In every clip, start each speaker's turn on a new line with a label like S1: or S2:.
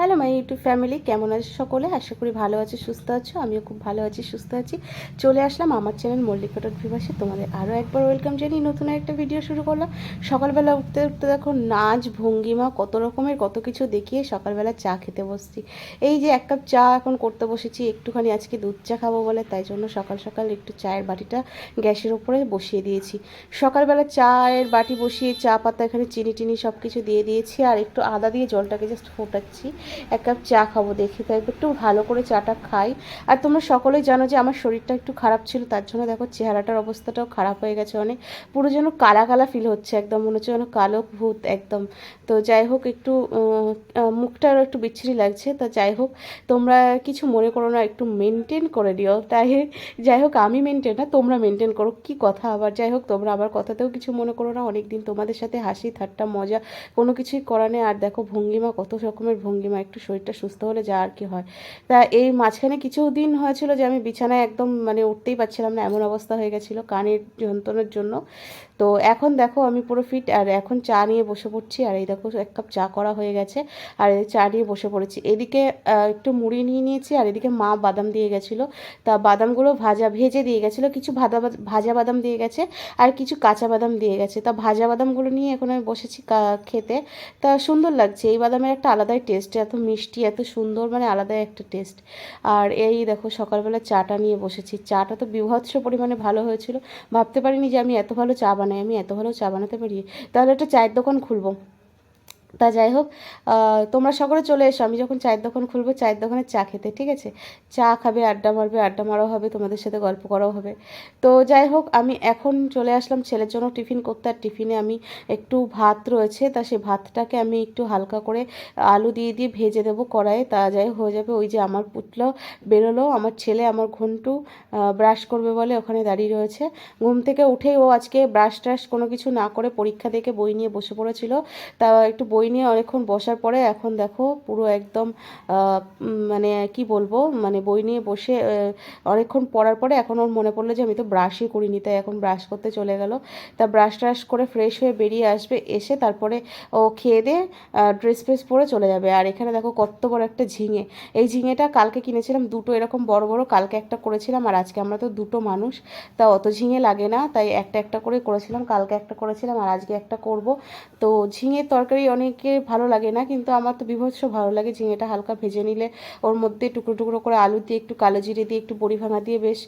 S1: Hello my YouTube family, কেমন আছে সকলে? আশা করি ভালো আছে, সুস্থ আছো। আমিও খুব ভালো আছি, সুস্থ আছি। চলে আসলাম আমার চ্যানেল মল্লিকটক ভিভাসে। তোমাদের আরও একবার ওয়েলকাম জানিয়ে নতুন একটা ভিডিও শুরু করলাম। সকালবেলা উঠতে উঠতে দেখো নাচ, ভঙ্গিমা, কত রকমের কত কিছু দেখিয়ে সকালবেলা চা খেতে বসছি। এই যে এক কাপ চা এখন করতে বসেছি, একটুখানি আজকে দুধ চা খাব বলে, তাই জন্য সকাল সকাল একটু চায়ের বাটিটা গ্যাসের ওপরে বসিয়ে দিয়েছি। সকালবেলা চায়ের বাটি বসিয়ে চা, পাতা, এখানে চিনি টিনি সব কিছু দিয়ে দিয়েছি, আর একটু আদা দিয়ে জলটাকে জাস্ট ফোটাচ্ছি। এক কাপ চা খাব, দেখি তাই একটু ভালো করে চাটা খাই। আর তোমরা সকলেই জানো যে আমার শরীরটা একটু খারাপ ছিল, তার জন্য দেখো চেহারাটার অবস্থাটাও খারাপ হয়ে গেছে অনেক। পুরো যেন কালা কালা ফিল হচ্ছে, একদম মনে হচ্ছে যেন কালো ভূত একদম। তো যাই হোক একটু মুখটা একটু বিচ্ছিরি লাগছে। তা যাই হোক, তোমরা কিছু মনে করো না, একটু মেনটেন করে দিও। তাই যাই হোক, আমি মেনটেন না, তোমরা মেনটেন করো, কি কথা আবার? যাই হোক, তোমরা আবার কথাতেও কিছু মনে করো না অনেক দিন তোমাদের সাথে হাসি, ঠাট্টা, মজা কোনো কিছুই করা নেই। আর দেখো ভঙ্গিমা, কত রকমের ভঙ্গিমা। একটু শরীরটা সুস্থ হলে যা আর কি হয়। তা এই মাঝখানে কিছু দিন হয়েছিল যে আমি বিছানায় একদম মানে উঠতেই পারছিলাম না, এমন অবস্থা হয়ে গেছিল কানের যন্ত্রণার জন্য। তো এখন দেখো আমি পুরো ফিট আর এখন চা নিয়ে বসে পড়ছি, আর এই দেখো এক কাপ চা করা হয়ে গেছে, আর এই চা নিয়ে বসে পড়েছি। এদিকে একটু মুড়ি নিয়ে নিয়েছি, আর এদিকে মা বাদাম দিয়ে গেছিল। তা বাদামগুলো ভাজা, ভেজে দিয়ে গেছিল, কিছু ভাজা ভাজা বাদাম দিয়ে গেছে, আর কিছু কাঁচা বাদাম দিয়ে গেছে। তা ভাজা বাদামগুলো নিয়ে এখন আমি বসেছি খেতে। তা সুন্দর লাগছে, এই বাদামের একটা আলাদাই টেস্ট এত মিষ্টি, এত সুন্দর মানে আলাদাই একটা টেস্ট আর এই দেখো সকালবেলা চাটা নিয়ে বসেছি। চাটা তো বিভৎস পরিমাণে ভালো হয়েছিল। ভাবতে পারিনি যে আমি এত ভালো চা বানাই আমি এত ভালো চা বানাতে পারি তাহলে একটা চায়ের দোকান খুলবো। তা যাই হোক তোমরা সকলে চলে এসো, আমি যখন চায়ের দোকান খুলবো, চায়ের দোকানে চা খেতে, ঠিক আছে? চা খাবে, আড্ডা মারবে, আড্ডা মারাও হবে, তোমাদের সাথে গল্প করাও হবে। তো যাই হোক, আমি এখন চলে আসলাম ছেলের জন্য টিফিন করতে, আর টিফিনে আমি একটু ভাত রয়েছে, তা সেই ভাতটাকে আমি একটু হালকা করে আলু দিয়ে দিয়ে ভেজে দেবো কড়াইয়ে, তা যাই হয়ে যাবে ওই যে আমার পুতলো বেরোলো, আমার ছেলে, আমার ঘন্টু ব্রাশ করবে বলে ওখানে দাঁড়িয়ে রয়েছে। ঘুম থেকে উঠেই ও আজকে ব্রাশ ট্রাশ কোনো কিছু না করে পরীক্ষা দেখে বই নিয়ে বসে পড়েছিল, তা একটু বই বই নিয়ে অনেকক্ষণ বসার পরে এখন দেখো পুরো একদম মানে কি বলব মানে বই নিয়ে বসে অনেকক্ষণ পড়ার পরে এখন ওর মনে পড়ল যে আমি তো ব্রাশই করিনি, তাই এখন ব্রাশ করতে চলে গেল। তা ব্রাশ ট্রাশ করে ফ্রেশ হয়ে বেরিয়ে আসবে, এসে তারপরে ও খেয়ে দিয়ে ড্রেস ফ্রেস পরে চলে যাবে। আর এখানে দেখো কত বড় একটা ঝিঙে। এই ঝিঙেটা কালকে কিনেছিলাম, দুটো এরকম বড় বড়, কালকে একটা করেছিলাম আর আজকে আমরা তো দুটো মানুষ। তা অত ঝিঙে লাগে না, তাই একটা একটা করে করেছিলাম, কালকে একটা করেছিলাম আর আজকে একটা করব। তো ঝিঙের তরকারি অনেক অনেকে ভালো লাগে না, কিন্তু আমার তো বিভৎস ভালো লাগে ঝিঙেটা হালকা ভেজে নিলে। ওর মধ্যে টুকরো টুকরো করে আলু দিয়ে, একটু কালো জিরে দিয়ে, একটু বড়ি ভাঙা দিয়ে বেশ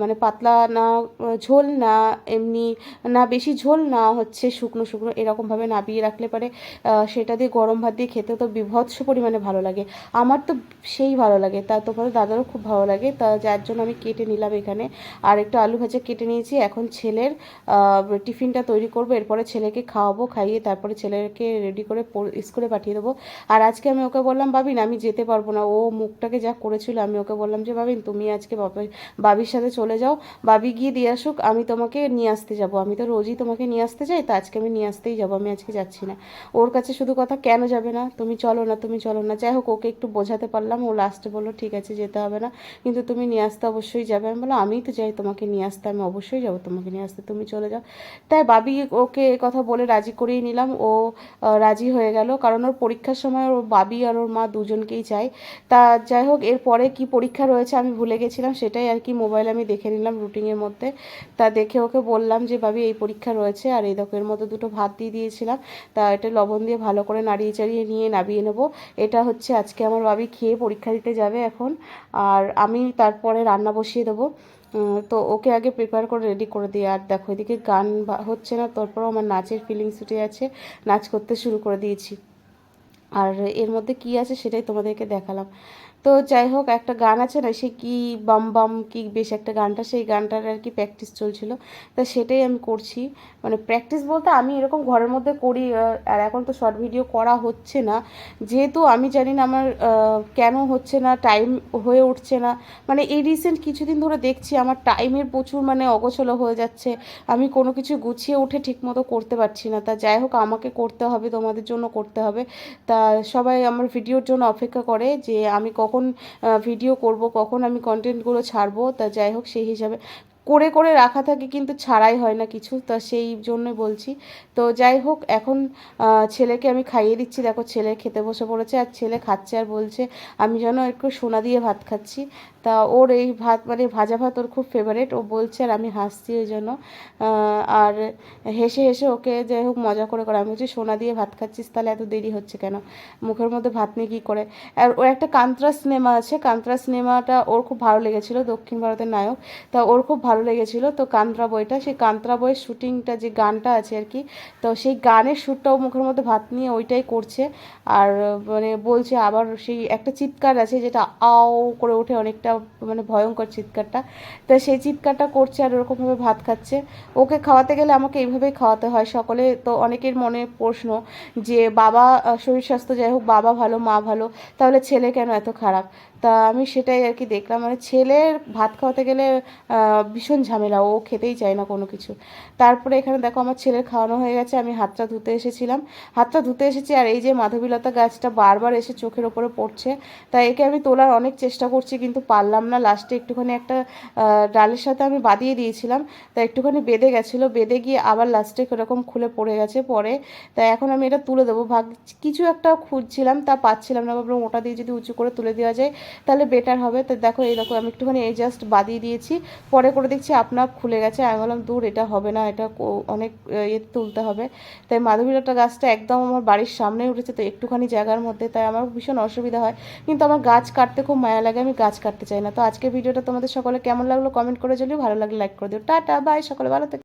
S1: মানে পাতলা না, ঝোল না, এমনি না বেশি ঝোল না, হচ্ছে শুকনো শুকনো এরকমভাবে নাবিয়ে রাখলে পারে সেটা দিয়ে গরম ভাত দিয়ে খেতে তো বিভৎস পরিমাণে ভালো লাগে। আমার তো সেই ভালো লাগে, তা তোমাদের দাদারও খুব ভালো লাগে, তা যার জন্য আমি কেটে নিলাম এখানে। আর একটু আলু ভাজা কেটে নিয়েছি, এখন ছেলের টিফিনটা তৈরি করব, এরপরে ছেলেকে খাওয়াবো, খাইয়ে তারপরে ছেলেকে রেডি করে স্কুলে পাঠিয়ে দেবো। আর আজকে আমি ওকে বললাম, বাবিন, আমি যেতে পারব না। ও মুখটাকে যা করেছিল, আমি ওকে বললাম যে, বাবিন, তুমি আজকে বাবির সাথে চলে যাও। বাবি গিয়ে দিয়ে আসুক, আমি তোমাকে নিয়ে আসতে যাব। আমি তো রোজই তোমাকে নিয়ে আসতে যাই তো আজকে আমি নিয়ে আসতেই যাব, আমি আজকে যাচ্ছি না। ওর কাছে শুধু কথা, কেন যাবে না? তুমি চলো না, তুমি চলো না। যাই হোক, ওকে একটু বোঝাতে পারলাম। ও লাস্টে বলল, ঠিক আছে, যেতে হবে না। কিন্তু তুমি নিয়ে আসতে অবশ্যই যাবে। আমি বললাম, আমিই তো যাই তোমাকে নিয়ে আসতে, আমি অবশ্যই যাব তোমাকে নিয়ে আসতে। তুমি চলে যাও। তাই বাবি ওকে কথা বলে রাজি করিয়ে নিলাম। ও রাজি হয়ে গেল। কারণ ওর পরীক্ষার সময় ওর বাবি আর ওর মা দুজনকেই চাই তা যাই হোক, এরপরে কি পরীক্ষা রয়েছে আমি ভুলে গেছিলাম, সেটাই আর কি মোবাইল আমি দেখে নিলাম রুটিনের মধ্যে। তা দেখে ওকে বললাম যে, বাবি, এই পরীক্ষা রয়েছে আর এই দেখো, এর মধ্যে দুটো ভাত দিয়ে দিয়েছিলাম। তা এটা লবণ দিয়ে ভালো করে নাড়িয়ে চাড়িয়ে নিয়ে নাবিয়ে নেব। এটা হচ্ছে আজকে আমার বাবি খেয়ে পরীক্ষা দিতে যাবে এখন। আর আমি তারপরে রান্না বসিয়ে দেবো। তো ওকে আগে প্রিপেয়ার করে রেডি করে দিই। আর দেখো, এদিকে গান হচ্ছে না, তারপরও আমার নাচের ফিলিংস উঠে আছে নাচ করতে শুরু করে দিয়েছি। আর এর মধ্যে কি আছে সেটাই তোমাদেরকে দেখালাম। তো যাই হোক, একটা গান আছে না, সে কি বাম বাম কি বেশ একটা গানটা, সেই গানটার আর কি প্র্যাকটিস চলছিল। তা সেটাই আমি করছি। মানে প্র্যাকটিস বলতে আমি এরকম ঘরের মধ্যে করি আর এখন তো শর্ট ভিডিও করা হচ্ছে না। যেহেতু আমি জানি না আমার কেন হচ্ছে না টাইম হয়ে উঠছে না। মানে এই রিসেন্ট কিছুদিন ধরে দেখছি আমার টাইমের প্রচুর মানে অগোছলো হয়ে যাচ্ছে। আমি কোনো কিছু গুছিয়ে উঠে ঠিকমতো করতে পারছি না। তা যাই হোক, আমাকে করতে হবে, তোমাদের জন্য করতে হবে। তা সবাই আমার ভিডিওর জন্য অপেক্ষা করে যে আমি কখন ভিডিও করব কখন আমি কন্টেন্টগুলো ছাড়বো তা যাই হোক সেই হিসাবে করে করে রাখা থাকে কিন্তু ছাড়াই হয় না কিছু, তো সেই জন্য বলছি। তো যাই হোক, এখন ছেলেকে আমি খাইয়ে দিচ্ছি। দেখো ছেলে খেতে বসে পড়েছে আর ছেলে খাচ্ছে আর বলছে, আমি যেন একটু সোনা দিয়ে ভাত খাচ্ছি। তা ওর এই ভাত মানে ভাজা ভাত ওর খুব ফেভারেট ও বলছে আর আমি হাসছি ওই জন্য। আর হেসে হেসে ওকে যাই হোক মজা করে করে, আমি বলছি, সোনা দিয়ে ভাত খাচ্ছিস তাহলে এত দেরি হচ্ছে কেন? মুখের মধ্যে ভাত নিয়ে কী করে? আর ওর একটা কান্ত্রা সিনেমা আছে, কান্ত্রা সিনেমাটা ওর খুব ভালো লেগেছিলো, দক্ষিণ ভারতের নায়ক। তা ওর খুব ভালো লেগেছিলো। তো কান্ত্রা বইটা, সেই কান্ত্রা বইয়ের শ্যুটিংটা যে গানটা আছে আর কি, তো সেই গানের শ্যুটটাও মুখের মধ্যে ভাত নিয়ে ওইটাই করছে। আর মানে বলছে আবার সেই একটা চিৎকার আছে যেটা আও করে ওঠে অনেকটা মানে ভয়ঙ্কর চিৎকারটা। তো সেই চিৎকারটা করছে আর ওরকমভাবে ভাত খাচ্ছে। ওকে খাওয়াতে গেলে আমাকে এইভাবেই খাওয়াতে হয় সকলে। তো অনেকের মনে প্রশ্ন যে, বাবা শরীর স্বাস্থ্য যাই হোক, বাবা ভালো, মা ভালো, তাহলে ছেলে কেন এত খারাপ? তা আমি সেটাই আর কি দেখলাম। মানে ছেলের ভাত খাওয়াতে গেলে ভীষণ ঝামেলা। ও খেতেই চায় না কোনো কিছু। তারপরে এখানে দেখো আমার ছেলের খাওয়ানো হয়ে গেছে। আমি হাতটা ধুতে এসেছিলাম। হাতটা ধুতে এসেছি আর এই যে মাধবীলতা গাছটা বারবার এসে চোখের ওপরে পড়ছে। তাই একে আমি তোলার অনেক চেষ্টা করছি কিন্তু পারলাম না। লাস্টে একটুখানি একটা ডালের সাথে আমি বাঁধিয়ে দিয়েছিলাম। তা একটুখানি বেঁধে গেছিল। বেঁধে গিয়ে আবার লাস্টে এরকম খুলে পড়ে গেছে পরে। তাই এখন আমি এটা তুলে দেবো। ভাগ, কিছু একটা খুঁজছিলাম তা পাচ্ছিলাম না। ভাবলাম ওটা দিয়ে যদি উঁচু করে তুলে দেওয়া যায় তাহলে বেটার হবে। তো দেখো, এই দেখো, আমি একটুখানি এই জাস্ট বাদিয়ে দিয়েছি। পরে করে দেখছি আপনার খুলে গেছে। আমি বললাম দূর, এটা হবে না, এটা অনেক ইয়ে তুলতে হবে। তাই মাধবীলতা গাছটা একদম আমার বাড়ির সামনে উঠেছে। তো একটুখানি জায়গার মধ্যে, তাই আমার ভীষণ অসুবিধা হয়। কিন্তু আমার গাছ কাটতে খুব মায়া লাগে, আমি গাছ কাটতে চাই না। তো আজকের ভিডিওটা তোমাদের সকলে কেমন লাগল কমেন্ট করে জানিও। ভালো লাগলে লাইক করে দিও। টাটা বাই সকলে ভালো থেকো